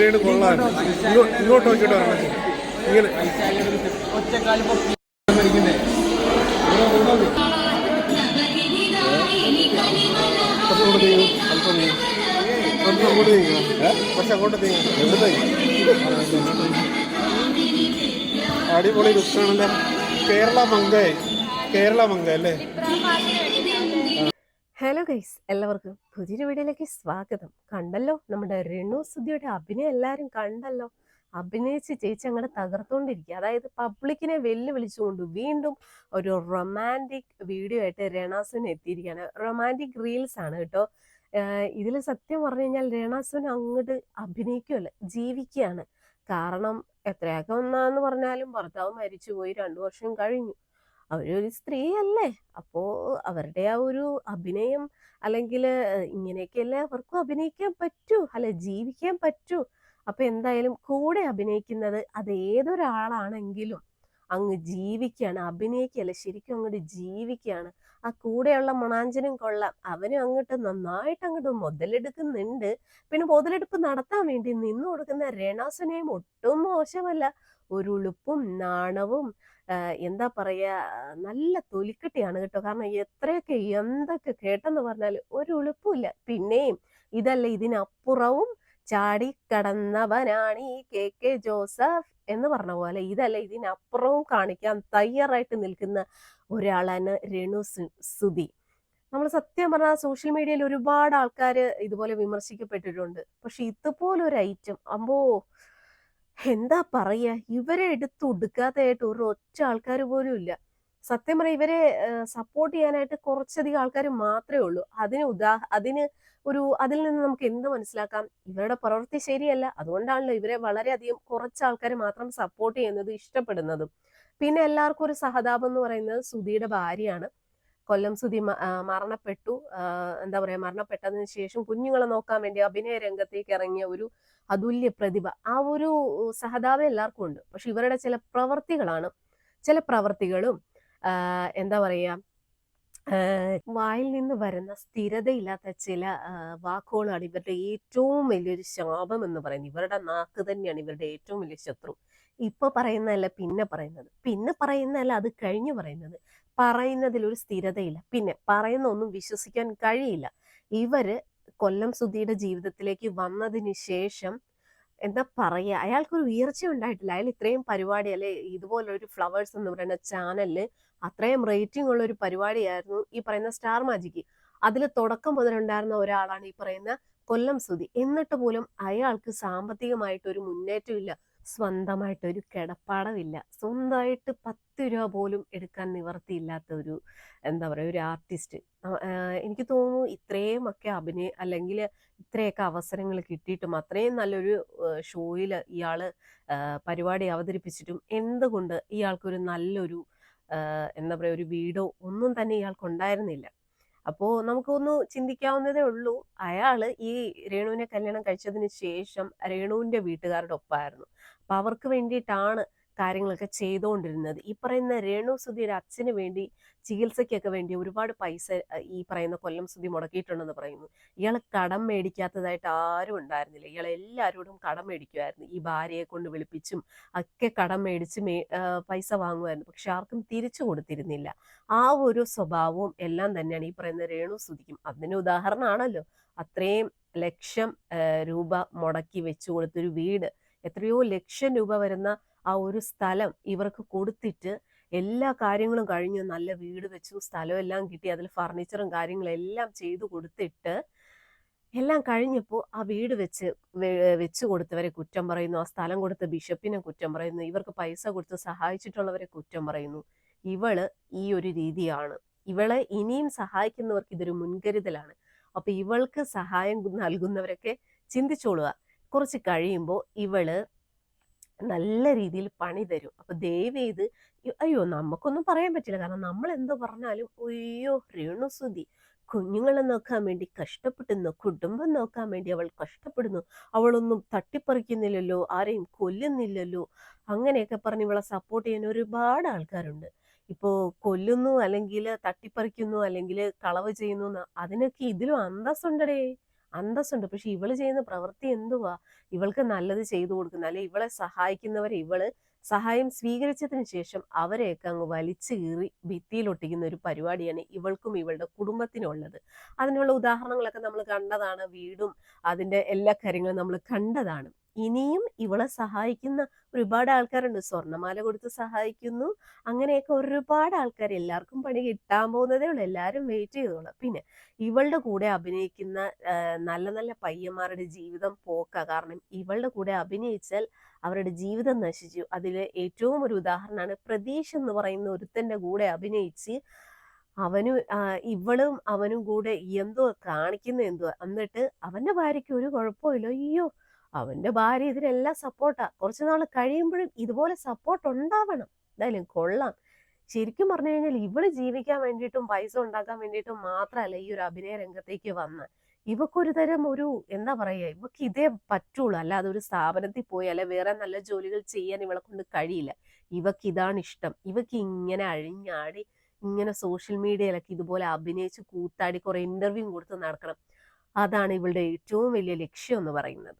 രേണു കൊള്ളാൻ. ഇങ്ങോട്ട് നോക്കിയിട്ട് വരണം. ഇങ്ങനെ. അടിപൊളി ലുക്കാണല്ലേ കേരള മങ്ക കേരള മങ്ക അല്ലേ? ഹലോ ഗൈസ് എല്ലാവർക്കും പുതിയൊരു വീഡിയോയിലേക്ക് സ്വാഗതം. കണ്ടല്ലോ നമ്മുടെ രേണു സുധിയുടെ അഭിനയം എല്ലാവരും കണ്ടല്ലോ. അഭിനയിച്ച് ചേച്ചി അങ്ങോട്ട് തകർത്തോണ്ടിരിക്കുക അതായത് പബ്ലിക്കിനെ വെല്ലുവിളിച്ചുകൊണ്ട് വീണ്ടും ഒരു റൊമാന്റിക് വീഡിയോ ആയിട്ട് രേണാസുവിന് എത്തിയിരിക്കുകയാണ് റൊമാന്റിക് റീൽസ് ആണ് കേട്ടോ. ഇതിൽ സത്യം പറഞ്ഞു കഴിഞ്ഞാൽ രേണാസുവിന് അങ്ങോട്ട് അഭിനയിക്കുകയല്ല ജീവിക്കുകയാണ്. കാരണം എത്രയൊക്കെ ഒന്നാന്ന് പറഞ്ഞാലും ഭർത്താവ് മരിച്ചുപോയി രണ്ടു വർഷം കഴിഞ്ഞു. അവരൊരു സ്ത്രീയല്ലേ. അപ്പോ അവരുടെ ആ ഒരു അഭിനയം അല്ലെങ്കിൽ ഇങ്ങനെയൊക്കെയല്ലേ അവർക്കും അഭിനയിക്കാൻ പറ്റൂ അല്ലെ ജീവിക്കാൻ പറ്റൂ. അപ്പൊ എന്തായാലും കൂടെ അഭിനയിക്കുന്നത് അത് ഏതൊരാളാണെങ്കിലും അങ്ങ് ജീവിക്കുകയാണ് അഭിനയിക്കുകയല്ല ശരിക്കും അങ്ങോട്ട് ജീവിക്കുകയാണ് ആ കൂടെയുള്ള മണാഞ്ചനും കൊള്ളാം. അവനും അങ്ങോട്ട് നന്നായിട്ട് അങ്ങോട്ട് മുതലെടുക്കുന്നുണ്ട്. പിന്നെ മുതലെടുപ്പ് നടത്താൻ വേണ്ടി നിന്നു കൊടുക്കുന്ന രണാസനെയും ഒട്ടും മോശമല്ല. ഒരു ഉളുപ്പും നാണവും എന്താ പറയുക നല്ല തൊലിക്കെട്ടിയാണ് കേട്ടോ. കാരണം എത്രയൊക്കെ എന്തൊക്കെ കേട്ടെന്ന് പറഞ്ഞാൽ ഒരു ഉളുപ്പുമില്ല പിന്നെയും ഇതല്ല ഇതിനപ്പുറവും ചാടി കടന്നവനാണ് ഈ കെ. കെ. ജോസഫ് എന്ന് പറഞ്ഞ പോലെ. ഇതല്ല ഇതിനപ്പുറവും കാണിക്കാൻ തയ്യാറായിട്ട് നിൽക്കുന്ന ഒരാളാണ് രേണു സു- സുധി. നമ്മൾ സത്യം പറഞ്ഞാൽ സോഷ്യൽ മീഡിയയിൽ ഒരുപാട് ആൾക്കാർ ഇതുപോലെ വിമർശിക്കപ്പെട്ടിട്ടുണ്ട്. പക്ഷെ ഇതുപോലൊരു ഐറ്റം അമ്പോ എന്താ പറയുക ഇവരെ എടുത്ത് ഒടുക്കാത്തതായിട്ട് ഒരു ഒറ്റ ആൾക്കാർ പോലും ഇല്ല. സത്യം പറയാം ഇവരെ സപ്പോർട്ട് ചെയ്യാനായിട്ട് കുറച്ചധികം ആൾക്കാർ മാത്രമേ ഉള്ളൂ. അതിന് ഉദാ അതിന് ഒരു അതിൽ നിന്ന് നമുക്ക് എന്ത് മനസ്സിലാക്കാം? ഇവരുടെ പ്രവൃത്തി ശരിയല്ല. അതുകൊണ്ടാണല്ലോ ഇവരെ വളരെയധികം കുറച്ച് ആൾക്കാർ മാത്രം സപ്പോർട്ട് ചെയ്യുന്നത് ഇഷ്ടപ്പെടുന്നതും. പിന്നെ എല്ലാവർക്കും ഒരു സഹതാപം എന്ന് പറയുന്നത് സുധിയുടെ ഭാര്യയാണ്. കൊല്ലം സുധി മരണപ്പെട്ടു. എന്താ പറയാ മരണപ്പെട്ടതിന് ശേഷം കുഞ്ഞുങ്ങളെ നോക്കാൻ വേണ്ടി അഭിനയ രംഗത്തേക്ക് ഇറങ്ങിയ ഒരു അതുല്യ പ്രതിഭ. ആ ഒരു സഹതാപം എല്ലാവർക്കും ഉണ്ട്. പക്ഷെ ഇവരുടെ ചില പ്രവർത്തികളാണ്. ചില പ്രവർത്തികളും എന്താ പറയുക വായിൽ നിന്ന് വരുന്ന സ്ഥിരതയില്ലാത്ത ചില വാക്കുകളാണ് ഇവരുടെ ഏറ്റവും വലിയൊരു ശാപം എന്ന് പറയുന്നത്. ഇവരുടെ നാക്ക് തന്നെയാണ് ഇവരുടെ ഏറ്റവും വലിയ ശത്രു. ഇപ്പൊ പറയുന്നതല്ല പിന്നെ പറയുന്നത്. പിന്നെ പറയുന്നതല്ല അത് കഴിഞ്ഞു പറയുന്നത്. പറയുന്നതിൽ ഒരു സ്ഥിരതയില്ല. പിന്നെ പറയുന്ന ഒന്നും വിശ്വസിക്കാൻ കഴിയില്ല. ഇവർ കൊല്ലം സുധിയുടെ ജീവിതത്തിലേക്ക് വന്നതിന് ശേഷം എന്താ പറയുക അയാൾക്കൊരു ഉയർച്ച ഉണ്ടായിട്ടില്ല. അയാൾ ഇത്രയും പരിപാടി അല്ലെ ഇതുപോലൊരു ഫ്ലവേഴ്സ് എന്ന് പറയുന്ന ചാനലിൽ അത്രയും റേറ്റിംഗ് ഉള്ള ഒരു പരിപാടിയായിരുന്നു ഈ പറയുന്ന സ്റ്റാർ മാജിക്ക് അതിൽ തുടക്കം മുതലുണ്ടായിരുന്ന ഒരാളാണ് ഈ പറയുന്ന കൊല്ലം സുധി. എന്നിട്ട് പോലും അയാൾക്ക് സാമ്പത്തികമായിട്ട് ഒരു മുന്നേറ്റം ഇല്ല. സ്വന്തമായിട്ടൊരു കിടപ്പാടമില്ല സ്വന്തമായിട്ട് പത്ത് രൂപ പോലും എടുക്കാൻ നിവർത്തിയില്ലാത്ത ഒരു എന്താ പറയുക ഒരു ആർട്ടിസ്റ്റ്. എനിക്ക് തോന്നുന്നു ഇത്രയുമൊക്കെ അഭിനയ അല്ലെങ്കിൽ ഇത്രയൊക്കെ അവസരങ്ങൾ കിട്ടിയിട്ടും അത്രയും നല്ലൊരു ഷോയിൽ ഇയാൾ പരിപാടി അവതരിപ്പിച്ചിട്ടും എന്തുകൊണ്ട് ഇയാൾക്കൊരു നല്ലൊരു എന്താ പറയുക ഒരു വീടോ ഒന്നും തന്നെ ഇയാൾക്ക് ഉണ്ടായിരുന്നില്ല അപ്പോൾ നമുക്കൊന്ന് ചിന്തിക്കാവുന്നതേ ഉള്ളൂ. അയാൾ ഈ രേണുവിനെ കല്യാണം കഴിച്ചതിന് ശേഷം രേണുവിന്റെ വീട്ടുകാരുടെ ഒപ്പമായിരുന്നു അപ്പൊ അവർക്ക് വേണ്ടിയിട്ടാണ് കാര്യങ്ങളൊക്കെ ചെയ്തുകൊണ്ടിരുന്നത് ഈ പറയുന്ന രേണു സുധിയുടെ അച്ഛന് വേണ്ടി ചികിത്സയ്ക്കൊക്കെ വേണ്ടി ഒരുപാട് പൈസ ഈ പറയുന്ന കൊല്ലം സുധി മുടക്കിയിട്ടുണ്ടെന്ന് പറയുന്നു. ഇയാൾ കടം മേടിക്കാത്തതായിട്ട് ആരും ഉണ്ടായിരുന്നില്ല. ഇയാൾ എല്ലാവരോടും കടം മേടിക്കുമായിരുന്നു ഈ ഭാര്യയെ കൊണ്ട് വിളിപ്പിച്ചും ഒക്കെ കടം മേടിച്ച് മേ പൈസ വാങ്ങുമായിരുന്നു പക്ഷെ ആർക്കും തിരിച്ചു കൊടുത്തിരുന്നില്ല. ആ ഒരു സ്വഭാവവും എല്ലാം തന്നെയാണ് ഈ പറയുന്ന രേണു സുധിക്കും. അതിന് ഉദാഹരണമാണല്ലോ. അത്രയും ലക്ഷം രൂപ മുടക്കി വെച്ചു കൊടുത്തൊരു വീട്. എത്രയോ ലക്ഷം രൂപ വരുന്ന ആ ഒരു സ്ഥലം ഇവർക്ക് കൊടുത്തിട്ട് എല്ലാ കാര്യങ്ങളും കഴിഞ്ഞു നല്ല വീട് വെച്ചു സ്ഥലം എല്ലാം കിട്ടി അതിൽ ഫർണിച്ചറും കാര്യങ്ങളും എല്ലാം ചെയ്തു കൊടുത്തിട്ട് എല്ലാം കഴിഞ്ഞപ്പോൾ ആ വീട് വെച്ച് വെച്ച് കൊടുത്തവരെ കുറ്റം പറയുന്നു ആ സ്ഥലം കൊടുത്ത ബിഷപ്പിനെ കുറ്റം പറയുന്നു ഇവർക്ക് പൈസ കൊടുത്ത് സഹായിച്ചിട്ടുള്ളവരെ കുറ്റം പറയുന്നു. ഇവൾ ഈ ഒരു രീതിയാണ്. ഇവളെ ഇനിയും സഹായിക്കുന്നവർക്ക് ഇതൊരു മുൻകരുതലാണ്. അപ്പൊ ഇവൾക്ക് സഹായം നൽകുന്നവരൊക്കെ ചിന്തിച്ചോളുക. കുറച്ച് കഴിയുമ്പോൾ ഇവൾ നല്ല രീതിയിൽ പണി തരും. അപ്പൊ ദയവേത് ചെയ്ത് അയ്യോ നമുക്കൊന്നും പറയാൻ പറ്റില്ല. കാരണം നമ്മൾ എന്ത് പറഞ്ഞാലും അയ്യോ രേണുസുതി കുഞ്ഞുങ്ങളെ നോക്കാൻ വേണ്ടി കഷ്ടപ്പെടുന്നു. കുടുംബം നോക്കാൻ വേണ്ടി അവൾ കഷ്ടപ്പെടുന്നു. അവളൊന്നും തട്ടിപ്പറിക്കുന്നില്ലല്ലോ. ആരെയും കൊല്ലുന്നില്ലല്ലോ. അങ്ങനെയൊക്കെ പറഞ്ഞ് ഇവളെ സപ്പോർട്ട് ചെയ്യാൻ ഒരുപാട് ആൾക്കാരുണ്ട്. ഇപ്പോൾ കൊല്ലുന്നു അല്ലെങ്കിൽ തട്ടിപ്പറിക്കുന്നു അല്ലെങ്കിൽ കളവ് ചെയ്യുന്നു അതിനൊക്കെ ഇതിലും അന്തസ്സുണ്ടടേ. അന്തസ്സുണ്ട്. പക്ഷെ ഇവൾ ചെയ്യുന്ന പ്രവൃത്തി എന്തുവാ? ഇവൾക്ക് നല്ലത് ചെയ്തു കൊടുക്കുന്ന. അല്ലെ ഇവളെ സഹായിക്കുന്നവരെ ഇവൾ സഹായം സ്വീകരിച്ചതിന് ശേഷം അവരെയൊക്കെ അങ്ങ് വലിച്ചു കീറി ഭിത്തിയിലൊട്ടിക്കുന്ന ഒരു പരിപാടിയാണ് ഇവൾക്കും ഇവളുടെ കുടുംബത്തിനും ഉള്ളത്. അതിനുള്ള ഉദാഹരണങ്ങളൊക്കെ നമ്മൾ കണ്ടതാണ്. വീടും അതിന്റെ എല്ലാ കാര്യങ്ങളും നമ്മൾ കണ്ടതാണ്. ഇനിയും ഇവളെ സഹായിക്കുന്ന ഒരുപാട് ആൾക്കാരുണ്ട്. സ്വർണമാല കൊടുത്ത് സഹായിക്കുന്നു. അങ്ങനെയൊക്കെ ഒരുപാട് ആൾക്കാർ എല്ലാവർക്കും പണി കിട്ടാൻ പോകുന്നതേ ഉള്ളൂ. എല്ലാവരും വെയിറ്റ് ചെയ്തോളാം. പിന്നെ ഇവളുടെ കൂടെ അഭിനയിക്കുന്ന നല്ല നല്ല പയ്യന്മാരുടെ ജീവിതം പോക്ക. കാരണം ഇവളുടെ കൂടെ അഭിനയിച്ചാൽ അവരുടെ ജീവിതം നശിച്ചു. അതിൽ ഏറ്റവും ഒരു ഉദാഹരണമാണ് പ്രതീഷ് എന്ന് പറയുന്ന ഒരുത്തന്റെ കൂടെ അഭിനയിച്ച് അവനും ഇവളും അവനും കൂടെ എന്തോ കാണിക്കുന്ന എന്തോ. എന്നിട്ട് അവന്റെ ഭാര്യയ്ക്ക് ഒരു കുഴപ്പമില്ല അയ്യോ അവന്റെ ഭാര്യ ഇതിനെല്ലാം സപ്പോർട്ടാ കുറച്ച് നാൾ കഴിയുമ്പോഴും ഇതുപോലെ സപ്പോർട്ട് ഉണ്ടാവണം. എന്തായാലും കൊള്ളാം. ശരിക്കും പറഞ്ഞു കഴിഞ്ഞാൽ ഇവൾ ജീവിക്കാൻ വേണ്ടിയിട്ടും പൈസ ഉണ്ടാക്കാൻ വേണ്ടിയിട്ടും മാത്രമല്ല ഈ ഒരു അഭിനയ രംഗത്തേക്ക് വന്ന്. ഇവക്കൊരു തരം ഒരു എന്താ പറയാ ഇവക്ക് ഇതേ പറ്റുള്ളൂ. അല്ലാതെ ഒരു സ്ഥാപനത്തിൽ പോയി അല്ലെ വേറെ നല്ല ജോലികൾ ചെയ്യാൻ ഇവളെ കൊണ്ട് കഴിയില്ല. ഇവക്ക് ഇതാണ് ഇഷ്ടം. ഇവക്ക് ഇങ്ങനെ അഴിഞ്ഞാടി ഇങ്ങനെ സോഷ്യൽ മീഡിയയിലൊക്കെ ഇതുപോലെ അഭിനയിച്ച് കൂത്താടി കുറെ ഇന്റർവ്യൂ കൊടുത്ത് നടക്കണം. അതാണ് ഇവളുടെ ഏറ്റവും വലിയ ലക്ഷ്യം എന്ന് പറയുന്നത്.